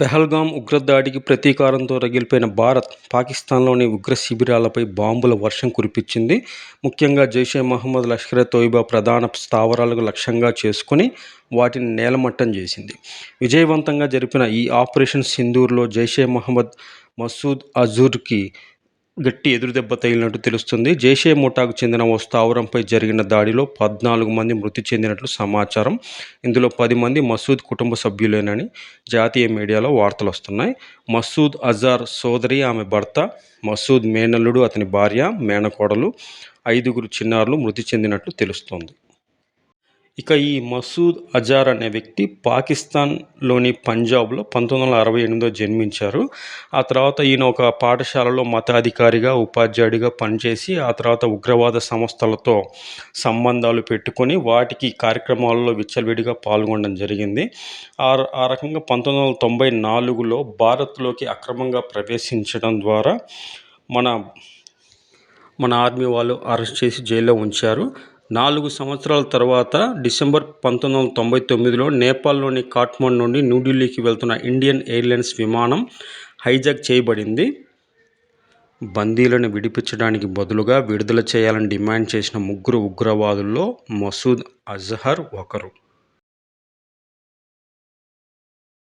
పెహల్గాం ఉగ్రదాడికి ప్రతీకారంతో రగిలిపోయిన భారత్ పాకిస్తాన్లోని ఉగ్ర శిబిరాలపై బాంబుల వర్షం కురిపించింది. ముఖ్యంగా జైషే మహమ్మద్ లష్కర్ తోయిబా ప్రధాన స్థావరాలకు లక్ష్యంగా చేసుకుని వాటిని నేలమట్టం చేసింది. విజయవంతంగా జరిపిన ఈ ఆపరేషన్ సింధూర్లో జైషే మహమ్మద్ మసూద్ అజూర్కి గట్టి ఎదురుదెబ్బ తగిలినట్టు తెలుస్తుంది. జైషే ముఠాకు చెందిన ఓ స్థావరంపై జరిగిన దాడిలో పద్నాలుగు మంది మృతి చెందినట్లు సమాచారం. ఇందులో పది మంది మసూద్ కుటుంబ సభ్యులేనని జాతీయ మీడియాలో వార్తలు వస్తున్నాయి. మసూద్ అజార్ సోదరి ఆమె భర్త మసూద్ మేనల్లుడు అతని భార్య మేనకోడలు ఐదుగురు చిన్నారులు మృతి చెందినట్లు తెలుస్తోంది. ఇక ఈ మసూద్ అజార్ అనే వ్యక్తి పాకిస్తాన్లోని పంజాబ్లో పంతొమ్మిది వందల అరవై ఎనిమిదిలో జన్మించారు. ఆ తర్వాత ఈయన ఒక పాఠశాలలో మతాధికారిగా ఉపాధ్యాయుడిగా పనిచేసి ఆ తర్వాత ఉగ్రవాద సంస్థలతో సంబంధాలు పెట్టుకొని వాటికి కార్యక్రమాల్లో విచ్చలవిడిగా పాల్గొనడం జరిగింది. ఆ ఆ రకంగా పంతొమ్మిది వందల తొంభై నాలుగులో భారత్లోకి అక్రమంగా ప్రవేశించడం ద్వారా మన మన ఆర్మీ వాళ్ళు అరెస్ట్ చేసి జైల్లో ఉంచారు. నాలుగు సంవత్సరాల తర్వాత డిసెంబర్ పంతొమ్మిది వందల తొంభై తొమ్మిదిలో నేపాల్లోని కాట్మండ్ నుండి న్యూఢిల్లీకి వెళ్తున్న ఇండియన్ ఎయిర్లైన్స్ విమానం హైజాక్ చేయబడింది. బందీలను విడిపించడానికి బదులుగా విడుదల చేయాలని డిమాండ్ చేసిన ముగ్గురు ఉగ్రవాదుల్లో మసూద్ అజహర్ ఒకరు.